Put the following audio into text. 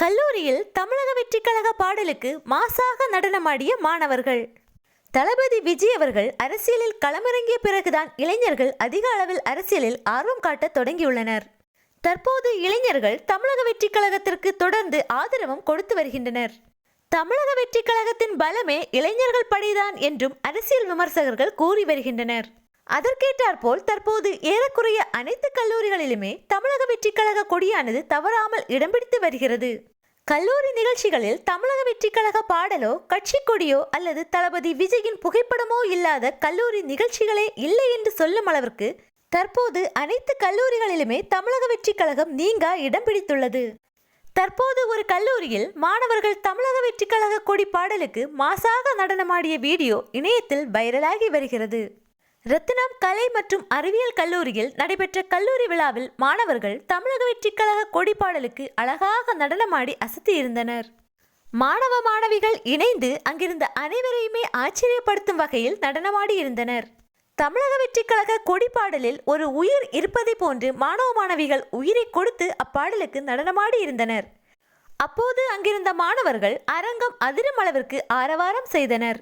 கல்லூரியில் தமிழக வெற்றிக் கழக பாடலுக்கு மாசாக நடனமாடிய மாணவர்கள். தளபதி விஜய் அவர்கள் அரசியலில் களமிறங்கிய பிறகுதான் இளைஞர்கள் அதிக அளவில் அரசியலில் ஆர்வம் காட்டத் தொடங்கியுள்ளனர். தற்போது இளைஞர்கள் தமிழக வெற்றிக் கழகத்திற்கு தொடர்ந்து ஆதரவும் கொடுத்து வருகின்றனர். தமிழக வெற்றிக் கழகத்தின் பலமே இளைஞர்கள் படைதான் என்றும் அரசியல் விமர்சகர்கள் கூறி வருகின்றனர். அதற்கேற்றாற்போல் தற்போது ஏறக்குறைய அனைத்து கல்லூரிகளிலுமே தமிழக வெற்றிக் கழக கொடியானது தவறாமல் இடம் பிடித்து வருகிறது. கல்லூரி நிகழ்ச்சிகளில் தமிழக வெற்றிக் கழக பாடலோ கட்சி கொடியோ அல்லது தளபதி விஜயின் புகைப்படமோ இல்லாத கல்லூரி நிகழ்ச்சிகளே இல்லை என்று சொல்லும் அளவிற்கு தற்போது அனைத்து கல்லூரிகளிலுமே தமிழக வெற்றிக் கழகம் நீங்கா இடம் பிடித்துள்ளது. தற்போது ஒரு கல்லூரியில் மாணவர்கள் தமிழக வெற்றிக் கழக கொடி பாடலுக்கு மாசாக நடனமாடிய வீடியோ இணையத்தில் வைரலாகி வருகிறது. ரத்தினம் கலை மற்றும் அறிவியல் கல்லூரியில் நடைபெற்ற கல்லூரி விழாவில் மாணவர்கள் தமிழக வெற்றிக்கழக கொடிப்பாடலுக்கு அழகாக நடனமாடி அசத்தியிருந்தனர் மாணவ மாணவிகள் இணைந்து அங்கிருந்த அனைவரையுமே ஆச்சரியப்படுத்தும் வகையில் நடனமாடி இருந்தனர். தமிழக வெற்றிக்கழக கொடிப்பாடலில் ஒரு உயிர் இருப்பதை போன்று மாணவ மாணவிகள் உயிரை கொடுத்து அப்பாடலுக்கு நடனமாடி இருந்தனர். அப்போது அங்கிருந்த மாணவர்கள் அரங்கம் அதிரும் அளவிற்கு ஆரவாரம் செய்தனர்.